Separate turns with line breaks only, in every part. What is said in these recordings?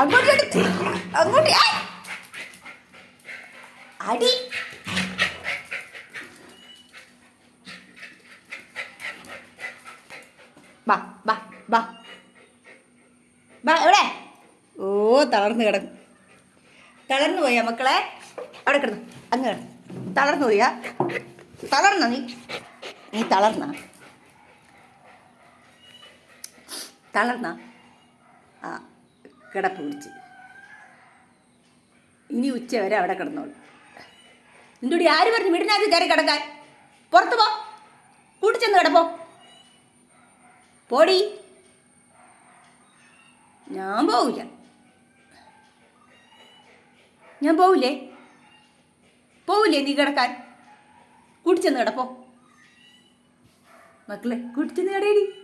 അങ്ങോട്ട് എടുത്ത് അങ്ങോട്ട്. അടി. ബാ ബാ ബാ ബാ എവിടെ? ഓ തളർന്നു കിടക്കും തളർന്നു പോയാ മക്കളെ? അവിടെ കിടന്നു. അങ്ങ് കിടന്നു. തളർന്നു പോയാ? തളർന്ന നീ? നീ തളർന്ന. തളർന്ന ആ കിടപ്പ് പിടിച്ച്. ഇനി ഉച്ച വരെ അവിടെ കിടന്നോളൂ. നിന്റെ ആര് പറഞ്ഞു വീടിനകത്ത് കയറി കിടക്കാൻ? പുറത്ത് പോ. കൂട്ടിച്ചെന്ന് കിടപ്പോ. പോടി. ഞാൻ പോവില്ല. ഞാൻ പോവില്ലേ? പോവില്ലേ നീ കിടക്കാൻ? കൂട്ടിച്ചെന്ന് കിടപ്പോ. മക്കളെ കൂട്ടിച്ചെന്ന് കിടയടി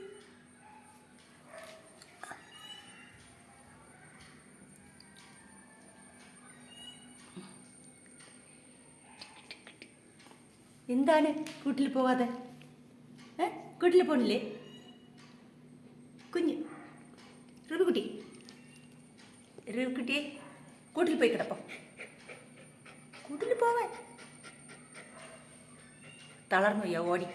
എന്താണ് കൂട്ടിൽ പോവാതെ? ഏ? കൂട്ടിൽ പോണില്ലേ? കുഞ്ഞ് റുബിക്കുട്ടി റുബിക്കുട്ടിയെ കൂട്ടിൽ പോയി കിടപ്പോ. കൂട്ടിൽ പോവാൻ. തളർന്നു ഓടി.